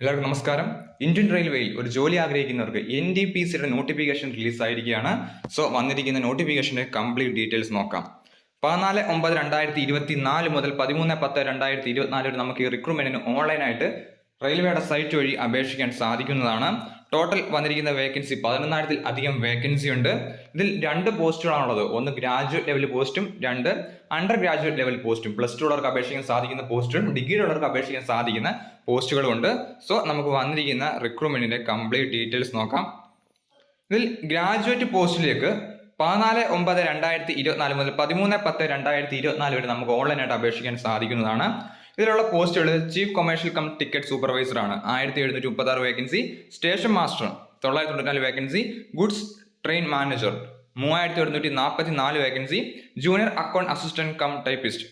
എല്ലാവർക്കും നമസ്കാരം. ഇന്ത്യൻ റെയിൽവേയിൽ ഒരു ജോലി ആഗ്രഹിക്കുന്നവർക്ക് എൻ ഡി പി സിയുടെ നോട്ടിഫിക്കേഷൻ റിലീസായിരിക്കുകയാണ് സോ വന്നിരിക്കുന്ന നോട്ടിഫിക്കേഷന്റെ കംപ്ലീറ്റ് ഡീറ്റെയിൽസ് നോക്കാം. പതിനാല് ഒമ്പത് രണ്ടായിരത്തി ഇരുപത്തി നാല് മുതൽ പതിമൂന്ന് പത്ത് രണ്ടായിരത്തി ഇരുപത്തിനാല് വരെ നമുക്ക് ഈ റിക്രൂട്ട്മെന്റിന് ഓൺലൈനായിട്ട് റെയിൽവേയുടെ സൈറ്റ് വഴി അപേക്ഷിക്കാൻ സാധിക്കുന്നതാണ്. ടോട്ടൽ വന്നിരിക്കുന്ന വേക്കൻസി പതിനൊന്നായിരത്തിൽ അധികം വേക്കൻസി ഉണ്ട്. ഇതിൽ രണ്ട് പോസ്റ്റുകളാണുള്ളത് ഒന്ന് ഗ്രാജുവേറ്റ് ലെവൽ പോസ്റ്റും രണ്ട് അണ്ടർ ഗ്രാജുവേറ്റ് ലെവൽ പോസ്റ്റും പ്ലസ് ടു ഉള്ളവർക്ക് അപേക്ഷിക്കാൻ സാധിക്കുന്ന പോസ്റ്റും ഡിഗ്രി ഉള്ളവർക്ക് അപേക്ഷിക്കാൻ സാധിക്കുന്ന പോസ്റ്റുകളും ഉണ്ട്. സോ നമുക്ക് വന്നിരിക്കുന്ന റിക്രൂട്ട്മെന്റിന്റെ കംപ്ലീറ്റ് ഡീറ്റെയിൽസ് നോക്കാം. ഇതിൽ ഗ്രാജുവേറ്റ് പോസ്റ്റിലേക്ക് പതിനാല് ഒമ്പത് രണ്ടായിരത്തി ഇരുപത്തിനാല് മുതൽ പതിമൂന്ന് പത്ത് രണ്ടായിരത്തി ഇരുപത്തിനാല് വരെ നമുക്ക് ഓൺലൈനായിട്ട് അപേക്ഷിക്കാൻ സാധിക്കുന്നതാണ്. ഇതിലുള്ള പോസ്റ്റുകൾ chief commercial cum ticket supervisor ആണ് ആയിരത്തി എഴുന്നൂറ്റി മുപ്പത്തി ആറ് വേക്കൻസി സ്റ്റേഷൻ മാസ്റ്റർ തൊള്ളായിരത്തി തൊണ്ണൂറ്റിനാല് വേക്കൻസി ഗുഡ്സ് ട്രെയിൻ മാനേജർ മൂവായിരത്തി ഒരുന്നൂറ്റി നാൽപ്പത്തി നാല് vacancy junior account assistant cum typist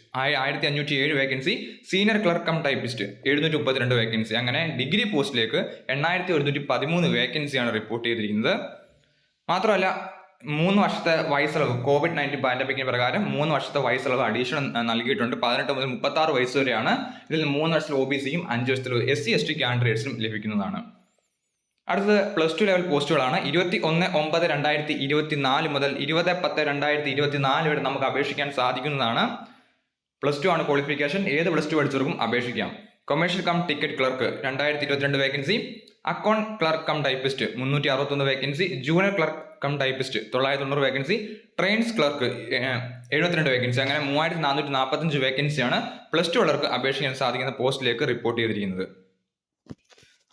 ആയിരത്തി അഞ്ഞൂറ്റി ഏഴ് vacancy senior clerk cum typist എഴുന്നൂറ്റി മുപ്പത്തിരണ്ട് വേക്കൻസി. അങ്ങനെ ഡിഗ്രി പോസ്റ്റിലേക്ക് എണ്ണായിരത്തി ഒരുന്നൂറ്റി പതിമൂന്ന് വേക്കൻസിയാണ് റിപ്പോർട്ട് ചെയ്തിരിക്കുന്നത്. മാത്രമല്ല മൂന്ന് വർഷത്തെ വയസ്സിളവ് കോവിഡ് നയന്റീൻ പാൻഡമിക്കിന് പ്രകാരം മൂന്ന് വർഷത്തെ വയസ്സിളവ് അഡീഷണൽ നൽകിയിട്ടുണ്ട്. പതിനെട്ട് മുതൽ മുപ്പത്തി ആറ് വയസ്സ് വരെയാണ് ഇതിൽ മൂന്ന് വർഷത്തിൽ ഒ ബി സിയും അഞ്ച് വർഷത്തിൽ എസ് സി എസ് ടി കാൻഡിഡേറ്റ്സിനും ലഭിക്കുന്നതാണ്. അടുത്തത് പ്ലസ് ടു ലെവൽ പോസ്റ്റുകളാണ് ഇരുപത്തി ഒന്ന് ഒമ്പത് രണ്ടായിരത്തി ഇരുപത്തി നാല് മുതൽ ഇരുപത് പത്ത് രണ്ടായിരത്തി ഇരുപത്തി നാല് വരെ നമുക്ക് അപേക്ഷിക്കാൻ സാധിക്കുന്നതാണ്. പ്ലസ് ടു ആണ് ക്വാളിഫിക്കേഷൻ ഏത് പ്ലസ് ടു പഠിച്ചവർക്കും അപേക്ഷിക്കാം. കൊമേഴ്ഷ്യൽ കം ടിക്കറ്റ് ക്ലർക്ക് രണ്ടായിരത്തി ഇരുപത്തിരണ്ട് vacancy account clerk cum typist മുന്നൂറ്റി അറുപത്തൊന്ന് vacancy junior clerk cum typist തൊള്ളായിരത്തി തൊണ്ണൂറ് വേക്കൻസി ട്രെയിൻസ് ക്ലർക്ക് എഴുപത്തിരണ്ട് വേക്കൻസി അങ്ങനെ മൂവായിരത്തി നാനൂറ്റി നാൽപ്പത്തഞ്ച് വേക്കൻസിയാണ് പ്ലസ് ടു ഉള്ളവർക്ക് അപേക്ഷിക്കാൻ സാധിക്കുന്ന പോസ്റ്റിലേക്ക് റിപ്പോർട്ട് ചെയ്തിരിക്കുന്നത്.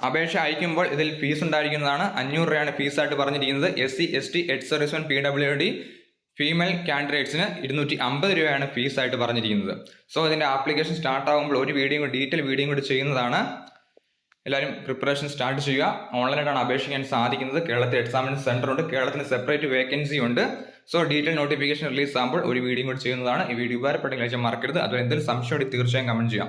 അപേക്ഷ അയക്കുമ്പോൾ ഇതിൽ ഫീസ് ഉണ്ടായിരിക്കുന്നതാണ് അഞ്ഞൂറ് രൂപയാണ് ഫീസായിട്ട് പറഞ്ഞിരിക്കുന്നത്. S C S T H service one P W D female കാൻഡിഡേറ്റ്സിന് ഇരുന്നൂറ്റി അമ്പത് രൂപയാണ് ഫീസായിട്ട് പറഞ്ഞിരിക്കുന്നത്. സോ ഇതിന്റെ ആപ്ലിക്കേഷൻ സ്റ്റാർട്ട് ആകുമ്പോൾ ഒരു വീഡിയോ കൂടി ഡീറ്റെയിൽ വീഡിയോ കൂടി ചെയ്യുന്നതാണ്. എല്ലാവരും പ്രിപ്പറേഷൻ സ്റ്റാർട്ട് ചെയ്യുക. ഓൺലൈനായിട്ടാണ് അപേക്ഷിക്കാൻ സാധിക്കുന്നത്. കേരളത്തിൽ എക്സാമിന് സെന്റർ ഉണ്ട്. കേരളത്തിന് സെപ്പറേറ്റ് വേക്കൻസി ഉണ്ട്. സോ ഡീറ്റെയിൽ നോട്ടിഫിക്കേഷൻ റിലീസ് ആകുമ്പോൾ ഒരു വീഡിയോ കൂടി ചെയ്യുന്നതാണ്. ഈ വീഡിയോ ഉപകാരപ്പെട്ടെങ്കിൽ മറക്കരുത്. അതുപോലെ എന്തെങ്കിലും സംശയം തീർച്ചയായും കമന്റ് ചെയ്യാം.